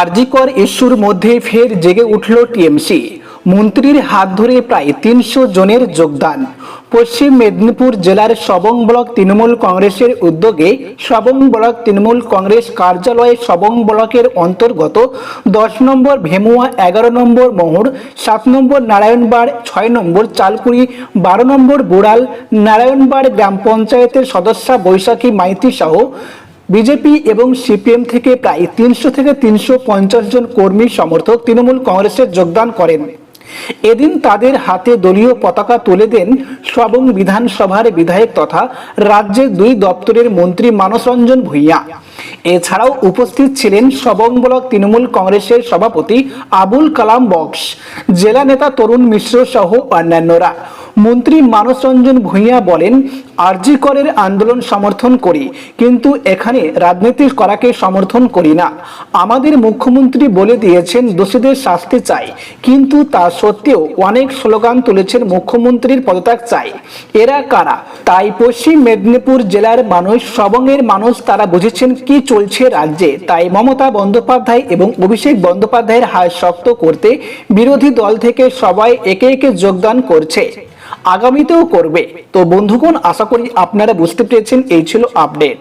আরজিকর ইস্যুর মধ্যে ফের জেগে উঠল টিএমসি। মন্ত্রীর হাত ধরে প্রায় তিনশো জনের যোগদান। পশ্চিম মেদিনীপুর জেলার সবং ব্লক তৃণমূল কংগ্রেসের উদ্যোগে সবং ব্লক তৃণমূল কংগ্রেস কার্যালয়ে সবং ব্লকের অন্তর্গত দশ নম্বর ভেমুয়া, এগারো নম্বর মোহর, সাত নম্বর নারায়ণবাড়, ছয় নম্বর চালকুড়ি, বারো নম্বর বুড়াল, নারায়ণবাড় গ্রাম পঞ্চায়েতের সদস্যা বৈশাখী মাইতি সহ বিজেপি এবং সিপিএম থেকে প্রায় তিনশো থেকে তিনশো পঞ্চাশ জন কর্মী সমর্থক তৃণমূল কংগ্রেসে যোগদান করেন। এদিন তাদের হাতে দলীয় পতাকা তুলে দেন সবং বিধানসভার বিধায়ক তথা রাজ্যের দুই দপ্তরের মন্ত্রী মানস রঞ্জন ভূঁইয়া। এছাড়াও উপস্থিত ছিলেন সবং ব্লক তৃণমূল কংগ্রেসের সভাপতি আবুল কালাম বক্স, জেলা নেতা তরুণ মিশ্র সহ অন্যান্যরা। মন্ত্রী মানস রঞ্জন ভূঁইয়া বলেন, আরজি করের আন্দোলন সমর্থন করি, কিন্তু এখানে রাজনীতি করাকে সমর্থন করি না। আমাদের মুখ্যমন্ত্রী বলে দিয়েছেন, দোষীদের শাস্তি চাই, কিন্তু তা সত্ত্বেও অনেক স্লোগান তুলেছেন মুখ্যমন্ত্রীর পদত্যাগ চাই। এরা কারা? তাই পশ্চিম মেদিনীপুর জেলার মানুষ, সবংয়ের মানুষ, তারা বুঝেছেন কি চলছে রাজ্যে। তাই মমতা বন্দ্যোপাধ্যায় এবং অভিষেক বন্দ্যোপাধ্যায়ের হাত শক্ত করতে বিরোধী দল থেকে সবাই একে একে যোগদান করছে। আগামীতেও করবে। তো বন্ধুগণ, আশা করি আপনারা বুঝতে পেরেছেন, এই ছিল আপডেট।